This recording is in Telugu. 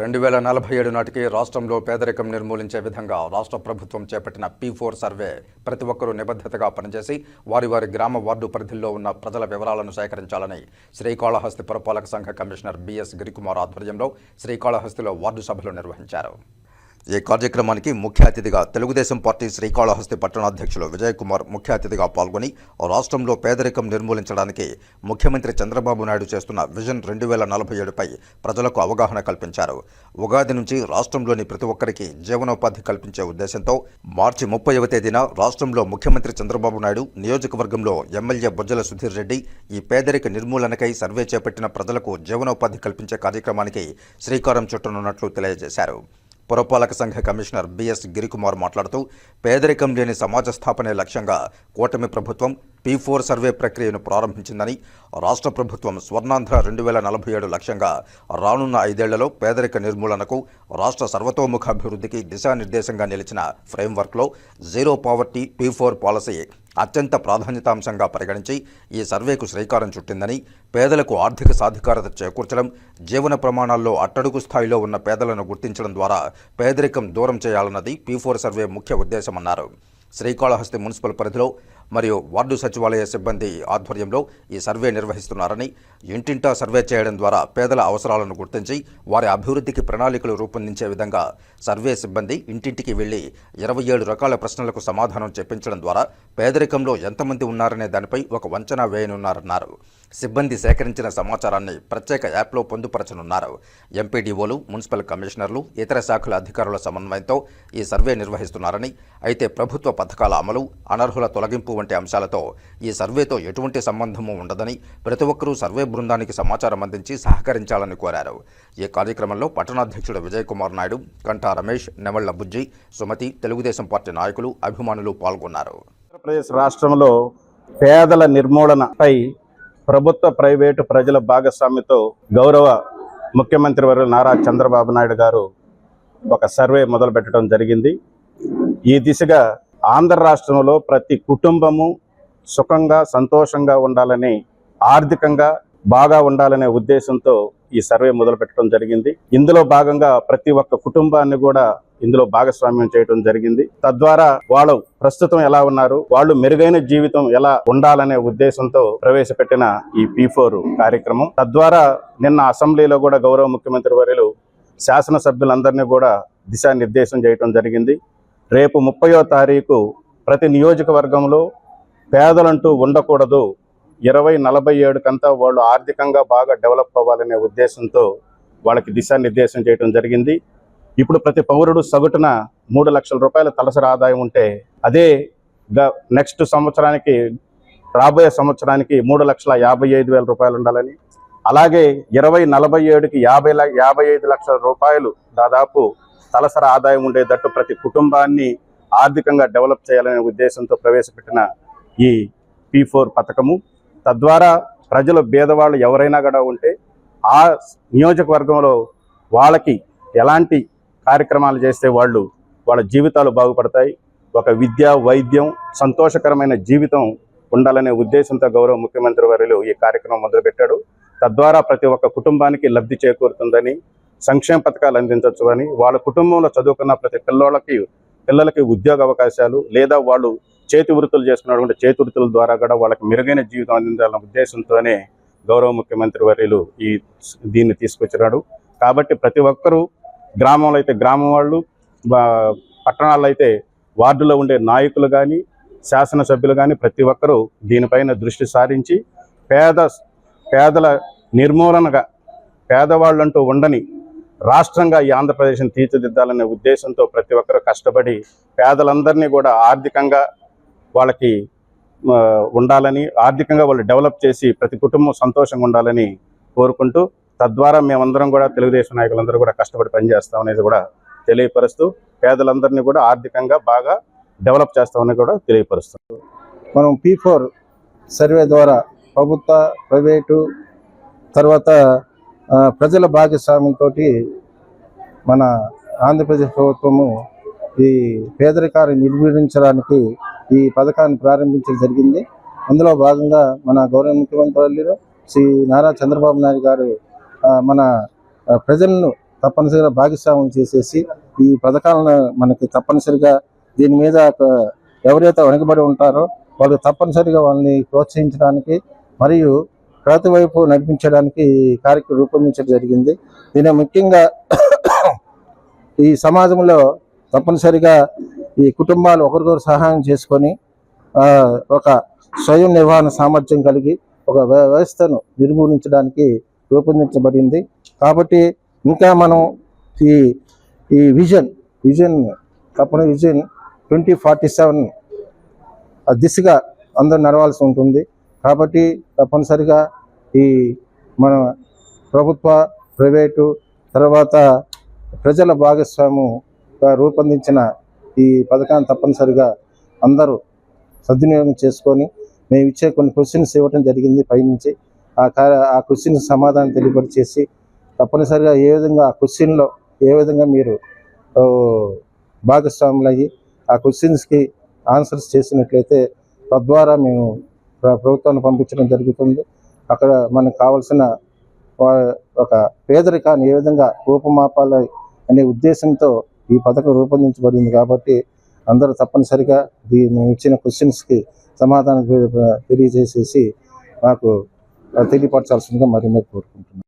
రెండు వేల నలభై ఏడు నాటికి రాష్ట్రంలో పేదరికం నిర్మూలించే విధంగా రాష్ట్ర ప్రభుత్వం చేపట్టిన పీ ఫోర్ సర్వే ప్రతి ఒక్కరూ నిబద్ధతగా పనిచేసి వారి వారి గ్రామ వార్డు పరిధిలో ఉన్న ప్రజల వివరాలను సేకరించాలని శ్రీకాళహస్తి పురపాలక సంఘ కమిషనర్ బిఎస్ గిరికుమార్ ఆధ్వర్యంలో శ్రీకాళహస్తిలో వార్డు సభలు నిర్వహించారు. ఈ కార్యక్రమానికి ముఖ్య అతిథిగా తెలుగుదేశం పార్టీ శ్రీకాళహస్తి పట్టణాధ్యక్షులు విజయ్ కుమార్ ముఖ్య అతిథిగా పాల్గొని రాష్ట్రంలో పేదరికం నిర్మూలించడానికి ముఖ్యమంత్రి చంద్రబాబు నాయుడు చేస్తున్న విజన్ రెండు వేల నలభై ఏడుపై ప్రజలకు అవగాహన కల్పించారు. ఉగాది నుంచి రాష్ట్రంలోని ప్రతి ఒక్కరికి జీవనోపాధి కల్పించే ఉద్దేశంతో మార్చి ముప్పైవ తేదీన రాష్ట్రంలో ముఖ్యమంత్రి చంద్రబాబు నాయుడు నియోజకవర్గంలో ఎమ్మెల్యే బొజ్జల సుధీర్ రెడ్డి ఈ పేదరిక నిర్మూలనకై సర్వే చేపట్టిన ప్రజలకు జీవనోపాధి కల్పించే కార్యక్రమానికి శ్రీకారం చుట్టనున్నట్లు తెలియజేశారు. పురపాలక సంఘ కమిషనర్ బిఎస్ గిరికుమార్ మాట్లాడుతూ పేదరికం లేని సమాజ స్థాపనే లక్ష్యంగా కూటమి ప్రభుత్వం పీ ఫోర్ సర్వే ప్రక్రియను ప్రారంభించిందని రాష్ట్ర ప్రభుత్వం స్వర్ణాంధ్ర రెండు వేల నలభై ఏడు లక్ష్యంగా రానున్న ఐదేళ్ళలో పేదరిక నిర్మూలనకు రాష్ట్ర సర్వతోముఖాభివృద్ధికి దిశానిర్దేశంగా నిలిచిన ఫ్రేమ్వర్క్లో zero poverty P four policy అత్యంత ప్రాధాన్యతాంశంగా పరిగణించి ఈ సర్వేకు శ్రీకారం చుట్టిందని పేదలకు ఆర్థిక సాధికారత చేకూర్చడం జీవన ప్రమాణాల్లో అట్టడుగు స్థాయిలో ఉన్న పేదలను గుర్తించడం ద్వారా పేదరికం దూరం చేయాలన్నది పీ ఫోర్ సర్వే ముఖ్య ఉద్దేశమన్నారు. శ్రీకాళహస్తి మున్సిపల్ పరిధిలో మరియు వార్డు సచివాలయ సిబ్బంది ఆధ్వర్యంలో ఈ సర్వే నిర్వహిస్తున్నారని ఇంటింటా సర్వే చేయడం ద్వారా పేదల అవసరాలను గుర్తించి వారి అభివృద్ధికి ప్రణాళికలు రూపొందించే విధంగా సర్వే సిబ్బంది ఇంటింటికి వెళ్ళి ఇరవై ఏడు రకాల ప్రశ్నలకు సమాధానం చెప్పించడం ద్వారా పేదరికంలో ఎంతమంది ఉన్నారనే దానిపై ఒక వంచనా వేయనున్నారన్నారు. సిబ్బంది సేకరించిన సమాచారాన్ని ప్రత్యేక యాప్లో పొందుపరచనున్నారు. ఎంపీడీఓలు మున్సిపల్ కమిషనర్లు ఇతర శాఖల అధికారుల సమన్వయంతో ఈ సర్వే నిర్వహిస్తున్నారని అయితే ప్రభుత్వ పథకాల అమలు అనర్హుల తొలగింపు వంటి అంశాలతో ఈ సర్వేతో ఎటువంటి సంబంధము ఉండదని ప్రతి ఒక్కరూ సర్వే బృందానికి సమాచారం అందించి సహకరించాలని కోరారు. ఈ కార్యక్రమంలో పట్టణాధ్యక్షుడు విజయ్ కుమార్ నాయుడు కంఠా రమేష్ నెమళ్ళ బుజ్జి సుమతి తెలుగుదేశం పార్టీ నాయకులు అభిమానులు పాల్గొన్నారు. ఆంధ్రప్రదేశ్ రాష్ట్రంలో పేదల నిర్మూలనపై ప్రభుత్వ ప్రైవేటు ప్రజల భాగస్వామ్యతో గౌరవ ముఖ్యమంత్రి వర్యులు నారా చంద్రబాబు నాయుడు గారు ఒక సర్వే మొదలు పెట్టడం జరిగింది. ఈ దిశగా ఆంధ్ర రాష్ట్రంలో ప్రతి కుటుంబము సుఖంగా సంతోషంగా ఉండాలని ఆర్థికంగా బాగా ఉండాలనే ఉద్దేశంతో ఈ సర్వే మొదలు పెట్టడం జరిగింది. ఇందులో భాగంగా ప్రతి ఒక్క కుటుంబాన్ని కూడా ఇందులో భాగస్వామ్యం చేయడం జరిగింది. తద్వారా వాళ్ళు ప్రస్తుతం ఎలా ఉన్నారు వాళ్ళు మెరుగైన జీవితం ఎలా ఉండాలనే ఉద్దేశంతో ప్రవేశపెట్టిన ఈ పీ ఫోర్ కార్యక్రమం. తద్వారా నిన్న అసెంబ్లీలో కూడా గౌరవ ముఖ్యమంత్రి వర్యులు శాసనసభ్యులందరినీ కూడా దిశానిర్దేశం చేయడం జరిగింది. రేపు ముప్పయో తారీఖు ప్రతి నియోజకవర్గంలో పేదలంటూ ఉండకూడదు. ఇరవై నలభై ఏడుకంతా వాళ్ళు ఆర్థికంగా బాగా డెవలప్ అవ్వాలనే ఉద్దేశంతో వాళ్ళకి దిశానిర్దేశం చేయడం జరిగింది. ఇప్పుడు ప్రతి పౌరుడు సగటున మూడు లక్షల రూపాయల తలసరి ఆదాయం ఉంటే అదే గ- నెక్స్ట్ సంవత్సరానికి రాబోయే సంవత్సరానికి మూడు లక్షల యాభై ఐదు వేల రూపాయలు ఉండాలని. అలాగే ఇరవై నలభై ఏడుకి యాభై యాభై ఐదు లక్షల రూపాయలు దాదాపు తలసరి ఆదాయం ఉండేటట్టు ప్రతి కుటుంబాన్ని ఆర్థికంగా డెవలప్ చేయాలనే ఉద్దేశంతో ప్రవేశపెట్టిన ఈ పీ ఫోర్ పథకము. తద్వారా ప్రజలు భేదవాళ్ళు ఎవరైనా కూడా ఉంటే ఆ నియోజకవర్గంలో వాళ్ళకి ఎలాంటి కార్యక్రమాలు చేస్తే వాళ్ళు వాళ్ళ జీవితాలు బాగుపడతాయి. ఒక విద్య వైద్యం సంతోషకరమైన జీవితం ఉండాలనే ఉద్దేశంతో గౌరవ ముఖ్యమంత్రి వర్యులు ఈ కార్యక్రమం మొదలుపెట్టాడు తద్వారా ప్రతి ఒక్క కుటుంబానికి లబ్ధి చేకూరుతుందని సంక్షేమ పథకాలు అందించవచ్చు అని వాళ్ళ కుటుంబంలో చదువుకున్న ప్రతి పిల్లోళ్ళకి పిల్లలకి ఉద్యోగ అవకాశాలు లేదా వాళ్ళు చేతి వృత్తులు చేసుకున్నటువంటి చేతి వృత్తుల ద్వారా కూడా వాళ్ళకి మెరుగైన జీవితం అందించాలన్న ఉద్దేశంతోనే గౌరవ ముఖ్యమంత్రి వర్యులు ఈ దీన్ని తీసుకొచ్చినాడు. కాబట్టి ప్రతి ఒక్కరూ గ్రామంలో అయితే గ్రామం వాళ్ళు పట్టణాల్లో అయితే వార్డులో ఉండే నాయకులు కానీ శాసనసభ్యులు కానీ ప్రతి ఒక్కరూ దీనిపైన దృష్టి సారించి పేద పేదల నిర్మూలనగా పేదవాళ్ళంటూ ఉండని రాష్ట్రంగా ఈ ఆంధ్రప్రదేశ్ను తీర్చిదిద్దాలనే ఉద్దేశంతో ప్రతి ఒక్కరూ కష్టపడి పేదలందరినీ కూడా ఆర్థికంగా వాళ్ళకి ఉండాలని ఆర్థికంగా వాళ్ళు డెవలప్ చేసి ప్రతి కుటుంబం సంతోషంగా ఉండాలని కోరుకుంటూ తద్వారా మేమందరం కూడా తెలుగుదేశం నాయకులందరూ కూడా కష్టపడి పనిచేస్తాం అనేది కూడా తెలియపరుస్తూ పేదలందరినీ కూడా ఆర్థికంగా బాగా డెవలప్ చేస్తామని కూడా తెలియపరుస్తాం. మనం పీ ఫోర్ సర్వే ద్వారా ప్రభుత్వ ప్రైవేటు తర్వాత ప్రజల భాగస్వామ్యంతో మన ఆంధ్రప్రదేశ్ ప్రభుత్వము ఈ పేదరికాన్ని నిర్మూలించడానికి ఈ పథకాన్ని ప్రారంభించడం జరిగింది. అందులో భాగంగా మన గౌరవ ముఖ్యమంత్రులు శ్రీ నారా చంద్రబాబు నాయుడు గారు మన ప్రజలను తప్పనిసరిగా భాగస్వామ్యం చేసేసి ఈ పథకాలను మనకి తప్పనిసరిగా దీని మీద ఒక ఎవరైతే వెనుకబడి ఉంటారో వాళ్ళు తప్పనిసరిగా వాళ్ళని ప్రోత్సహించడానికి మరియు ప్రతి వైపు నడిపించడానికి ఈ కార్యక్రమం రూపొందించడం జరిగింది. దీని ముఖ్యంగా ఈ సమాజంలో తప్పనిసరిగా ఈ కుటుంబాలు ఒకరికొకరు సహాయం చేసుకొని ఒక స్వయం నిర్వహణ సామర్థ్యం కలిగి ఒక వ్యవస్థను నిర్మూలించడానికి రూపొందించబడింది. కాబట్టి ఇంకా మనం ఈ ఈ విజన్ విజన్ తప్పని విజన్ ట్వంటీ ఫార్టీ సెవెన్ దిశగా అందరూ నడవాల్సి ఉంటుంది. కాబట్టి తప్పనిసరిగా ఈ మన ప్రభుత్వ ప్రైవేటు తర్వాత ప్రజల భాగస్వామ్యంగా రూపొందించిన ఈ పథకాన్ని తప్పనిసరిగా అందరూ సద్వినియోగం చేసుకొని మేము ఇచ్చే కొన్ని క్వశ్చన్స్ ఇవ్వడం జరిగింది పైనుంచి. ఆ ఆ క్వశ్చన్ సమాధానం తెలియపరిచేసి తప్పనిసరిగా ఏ విధంగా ఆ క్వశ్చన్లో ఏ విధంగా మీరు భాగస్వాములయ్యి భాగస్వాములు అయ్యి ఆ క్వశ్చన్స్కి ఆన్సర్స్ చేసినట్లయితే తద్వారా మేము ప్రభుత్వాన్ని పంపించడం జరుగుతుంది. అక్కడ మనకు కావాల్సిన ఒక పేదరికాన్ని ఏ విధంగా రూపమాపాలి అనే ఉద్దేశంతో ఈ పథకం రూపొందించబడింది కాబట్టి అందరూ తప్పనిసరిగా మేము ఇచ్చిన క్వశ్చన్స్కి సమాధానం తెలియజేసేసి మాకు తెలియపరచాల్సిందిగా మరి మీరు కోరుకుంటున్నాను